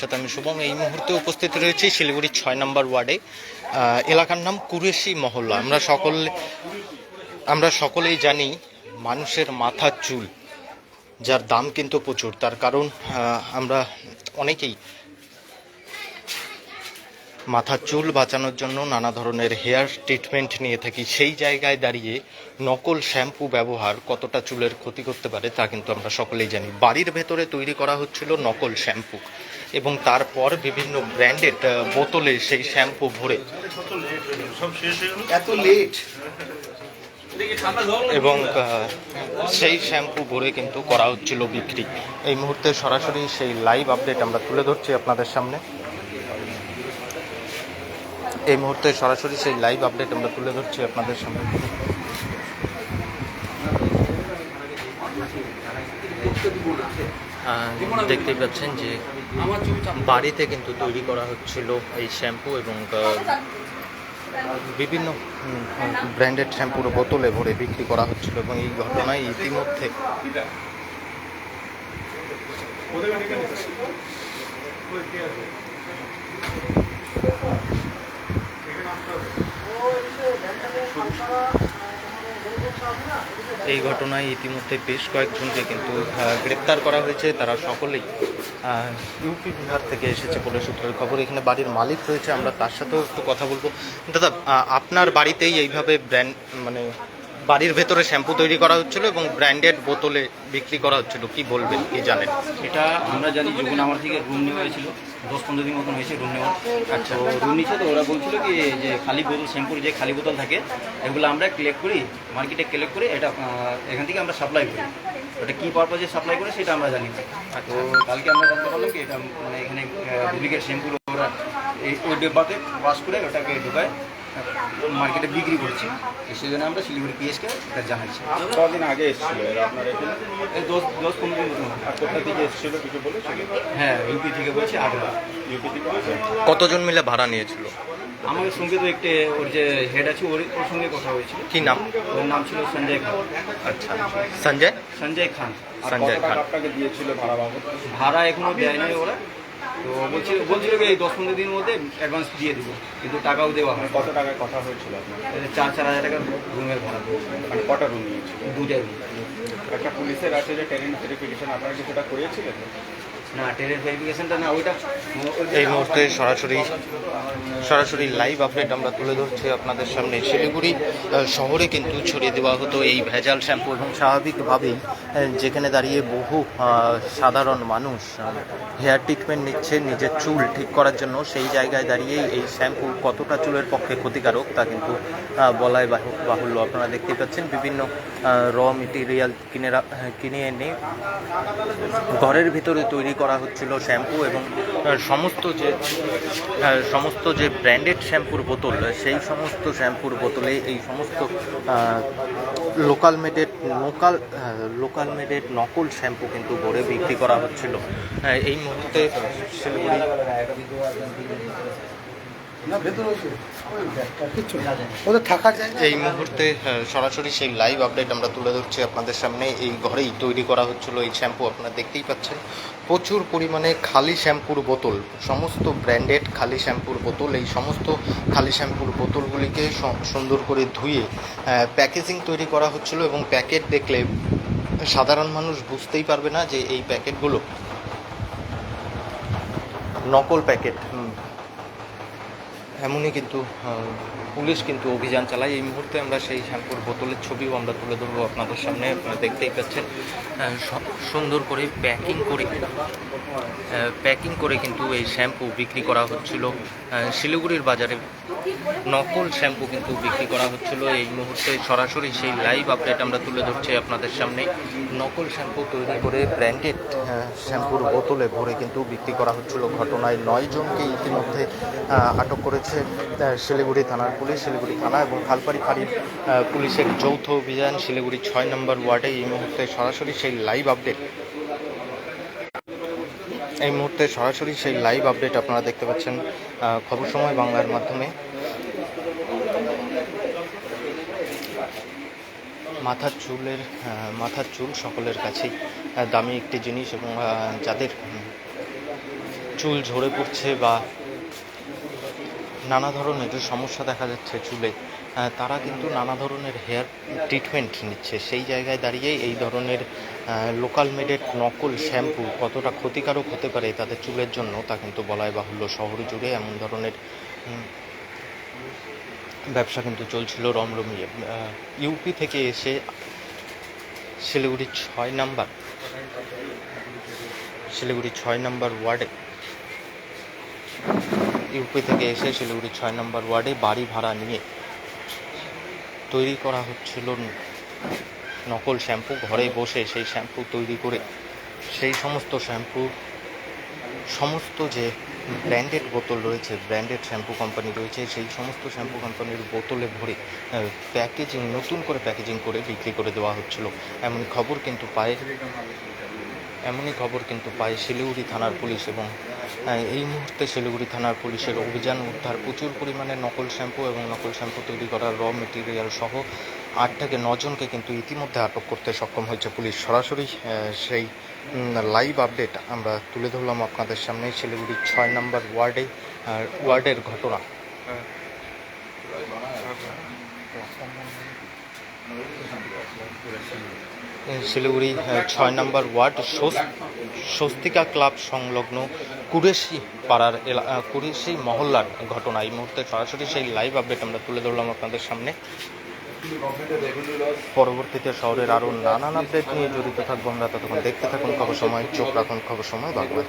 সাথে আমি শুভম। এই মুহূর্তে উপস্থিত রয়েছি শিলিগুড়ির ছয় নম্বর ওয়ার্ডে। এলাকার নাম কুরেশি মহল্লা। আমরা সকল, আমরা সকলেই জানি মানুষের মাথার চুল, যার দাম কিন্তু প্রচুর। তার কারণ আমরা অনেকেই মাথার চুল বাঁচানোর জন্য নানা ধরনের হেয়ার ট্রিটমেন্ট নিয়ে থাকি সেই জায়গায় দাঁড়িয়ে নকল শ্যাম্পু ব্যবহার কতটা চুলের ক্ষতি করতে পারে তা কিন্তু আমরা সকলেই জানি। বাড়ির ভেতরে তৈরি করা হচ্ছিল নকল শ্যাম্পু এবং তারপর বিভিন্ন ব্র্যান্ডেড বোতলে সেই শ্যাম্পু ভরে। এত লেট এবং সেই শ্যাম্পু ভরে কিন্তু করা হচ্ছিল বিক্রি। এই মুহূর্তে সরাসরি সেই লাইভ আপডেট আমরা তুলে ধরছি আপনাদের সামনে। এই মুহূর্তে সরাসরি সেই লাইভ আপডেট আমরা তুলে ধরছি আপনাদের সামনে। আহ, দেখতেই পাচ্ছেন যে বাড়িতে কিন্তু তৈরি করা হচ্ছিল এই শ্যাম্পু এবং বিভিন্ন ব্র্যান্ডেড শ্যাম্পুর বোতলে ভরে বিক্রি করা হচ্ছিল এবং এই ঘটনায় ইতিমধ্যে এই ঘটনায় ইতিমধ্যে বেশ কয়েকজনকে কিন্তু গ্রেপ্তার করা হয়েছে। তারা সকলেই ইউপি বিহার থেকে এসেছে বলে সূত্রের খবর। এখানে বাড়ির মালিক রয়েছে, আমরা তার সাথেও একটু কথা বলব। দাদা আপনার বাড়িতেই এইভাবে ব্র্যান্ড মানে বাড়ির ভেতরে শ্যাম্পু তৈরি করা হচ্ছিল এবং ব্র্যান্ডেড বোতলে বিক্রি করা হচ্ছিল। কি বলবেন কি জানেন? এটা আমরা জানি যখন আমার থেকে রুম নেওয়া হয়েছিল দশ পনেরো দিন মতন হয়েছে রুম নেওয়া আচ্ছা। রুম নিচ্ছে তো ওরা বলছিল কি যে খালি বোতল শ্যাম্পুর যে খালি বোতল থাকে এগুলো আমরা কালেক্ট করি মার্কেটে কালেক্ট করে এটা এখান থেকে আমরা সাপ্লাই করি। ওটা কী পারপাজে সাপ্লাই করে সেটা আমরা জানি তো কালকে আমরা জানতে পারলাম কি এটা মানে এখানে ডুপ্লিকেট শ্যাম্পুর ওরা এই ওই ডব্বাতে ওয়াশ করে ওটাকে ঢুকায়। মার্কেটে বিক্রি করছে। তো সেই জন্য আমরা শিলিগুড়ি পিএসকে এটা জানাচ্ছি। কদিন আগে এসেছিল আপনার এখানে? এই দশ দশ পনেরো দিন আর কোথা থেকে এসেছিল কিছু বলেছিল হ্যাঁ ইউপি থেকে বলছি আগ্রা। ইউপি থেকে কতজন মিলে ভাড়া নিয়েছিল? আমাদের সঙ্গে তো একটা ওর যে হেড আছে ওর ওর সঙ্গে কথা হয়েছিল। কি নাম? ওর নাম ছিল সঞ্জয় খান। আচ্ছা সঞ্জয়? সঞ্জয় খান। সঞ্জয় খান। আপনাকে দিয়েছিল ভাড়া বাবদ? ভাড়া এখনও দেয় নাই ওরা। তো বলছিল বলছিল কি এই দশ পনেরো দিনের মধ্যে অ্যাডভান্স দিয়ে দেবো কিন্তু টাকাও দেওয়া হয় কত টাকায় কথা হয়েছিল আপনার? চার চার হাজার টাকা রুমের ভাড়া। মানে কটা রুম নিয়েছিল? দুটাই। রুম একটা পুলিশের আছে যে টেনেন্ট ভেরিফিকেশন আপনারা কি সেটা করিয়েছিলেন? এই মুহূর্তে সরাসরি সরাসরি লাইভ আপডেট আমরা তুলে ধরছি আপনাদের সামনে। শিলিগুড়ি শহরে কিন্তু ছড়িয়ে দেওয়া হতো এই ভেজাল শ্যাম্পু এবং স্বাভাবিকভাবেই যেখানে দাঁড়িয়ে বহু সাধারণ মানুষ হেয়ার ট্রিটমেন্ট নিচ্ছে, নিজের চুল ঠিক করার জন্য, সেই জায়গায় দাঁড়িয়ে এই শ্যাম্পু কতটা চুলের পক্ষে ক্ষতিকারক তা কিন্তু বলাই বাহু- বাহুল্য। আপনারা দেখতে পাচ্ছেন বিভিন্ন র মেটেরিয়াল কিনে কিনে এনে ঘরের ভিতরে তৈরি করা হচ্ছিল শ্যাম্পু এবং সমস্ত যে সমস্ত যে ব্র্যান্ডেড শ্যাম্পুর বোতল, সেই সমস্ত শ্যাম্পুর বোতলে এই সমস্ত local made, local local made নকল শ্যাম্পু কিন্তু ভরে বিক্রি করা হচ্ছিল। এই মুহূর্তে শিলিগুড়ি এই মুহূর্তে সরাসরি সেই লাইভ আপডেট আমরা তুলে ধরছি আপনাদের সামনে। এই ঘরেই তৈরি করা হচ্ছিল এই শ্যাম্পু আপনারা দেখতেই পাচ্ছেন। প্রচুর পরিমাণে খালি শ্যাম্পুর বোতল সমস্ত ব্র্যান্ডেড খালি শ্যাম্পুর বোতল। এই সমস্ত খালি শ্যাম্পুর বোতলগুলিকে সুন্দর করে ধুয়ে প্যাকেজিং তৈরি করা হচ্ছিল এবং প্যাকেট দেখলে সাধারণ মানুষ বুঝতেই পারবে না যে এই প্যাকেটগুলো নকল প্যাকেট হুম, এমনই কিন্তু পুলিশ কিন্তু অভিযান চালায়। এই মুহূর্তে আমরা সেই শ্যাম্পুর বোতলের ছবিও আমরা তুলে ধরবো আপনাদের সামনে। আপনারা দেখতেই পাচ্ছেন সব সুন্দর করে প্যাকিং করে প্যাকিং করে কিন্তু এই শ্যাম্পু বিক্রি করা হচ্ছিল শিলিগুড়ির বাজারে। নকল শ্যাম্পু কিন্তু বিক্রি করা হচ্ছিল। এই মুহূর্তে সরাসরি সেই লাইভ আপডেট আমরা তুলে ধরছি আপনাদের সামনে। নকল শ্যাম্পু তৈরি করে ব্র্যান্ডেড শ্যাম্পুর বোতলে ভরে কিন্তু বিক্রি করা হচ্ছিল। ঘটনায় নয় জনকে ইতিমধ্যে আটক করেছে শিলিগুড়ি থানার পুলিশ, শিলিগুড়ি থানা এবং খালপাড়ি ফাঁড়ির পুলিশের যৌথ অভিযান শিলিগুড়ি ছয় নম্বর ওয়ার্ডে এই মুহূর্তে সরাসরি সেই লাইভ আপডেট। এই মুহূর্তে সরাসরি সেই লাইভ আপডেট আপনারা দেখতে পাচ্ছেন খবর সময় বাংলার মাধ্যমে। মাথার চুলের মাথার চুল সকলের কাছেই দামি একটি জিনিস এবং যাদের চুল ঝরে পড়ছে বা নানা ধরনের যে সমস্যা দেখা যাচ্ছে চুলে তারা কিন্তু নানা ধরনের হেয়ার ট্রিটমেন্ট নিচ্ছে। সেই জায়গায় দাঁড়িয়ে এই ধরনের লোকাল মেডেড নকল শ্যাম্পু কতটা ক্ষতিকারক হতে পারে তাদের চুলের জন্য, তা কিন্তু বলাই বাহুল্য। শহর জুড়ে এমন ধরনের ব্যবসা কিন্তু চলছিল রমরমিয়ে ইউপি থেকে এসে শিলিগুড়ির ছয় নাম্বার, শিলিগুড়ি ছয় নম্বর ওয়ার্ডে, ইউপি থেকে এসে শিলিগুড়ি ছয় নম্বর ওয়ার্ডে বাড়ি ভাড়া নিয়ে তৈরি করা হচ্ছিল নকল শ্যাম্পু। ঘরে বসে সেই শ্যাম্পু তৈরি করে সেই সমস্ত শ্যাম্পু সমস্ত যে ব্র্যান্ডেড বোতল রয়েছে, ব্র্যান্ডেড শ্যাম্পু কোম্পানি রয়েছে, সেই সমস্ত শ্যাম্পু কোম্পানির বোতলে ভরে প্যাকেজিং নতুন করে প্যাকেজিং করে বিক্রি করে দেওয়া হচ্ছিল। এমন খবর কিন্তু পায়, এমনই খবর কিন্তু পায় শিলিগুড়ি থানার পুলিশ এবং এই মুহূর্তে শিলিগুড়ি থানার পুলিশের অভিযান উদ্ধার প্রচুর পরিমাণে নকল শ্যাম্পু এবং নকল শ্যাম্পু তৈরি করার র মেটেরিয়াল সহ আট থেকে নজনকে কিন্তু ইতিমধ্যে আটক করতে সক্ষম হয়েছে পুলিশ। সরাসরি সেই লাইভ আপডেট আমরা তুলে ধরলাম আপনাদের সামনে। শিলিগুড়ির ছয় নম্বর ওয়ার্ডে ওয়ার্ডের ঘটনা। শিলিগুড়ি ছয় নম্বর ওয়ার্ড স্বস্তিকা ক্লাব সংলগ্ন কুরেশি পাড়ার এলা কুরেশি মহল্লার ঘটনা। এই মুহূর্তে সরাসরি সেই লাইভ আপডেট আমরা তুলে ধরলাম আপনাদের সামনে। পরবর্তীতে শহরের আরও নানান আপডেট নিয়ে জড়িত থাকব আমরা। ততক্ষণ দেখতে থাকুন, খবর সময়, চোখ রাখুন, খবর সময় বাংলা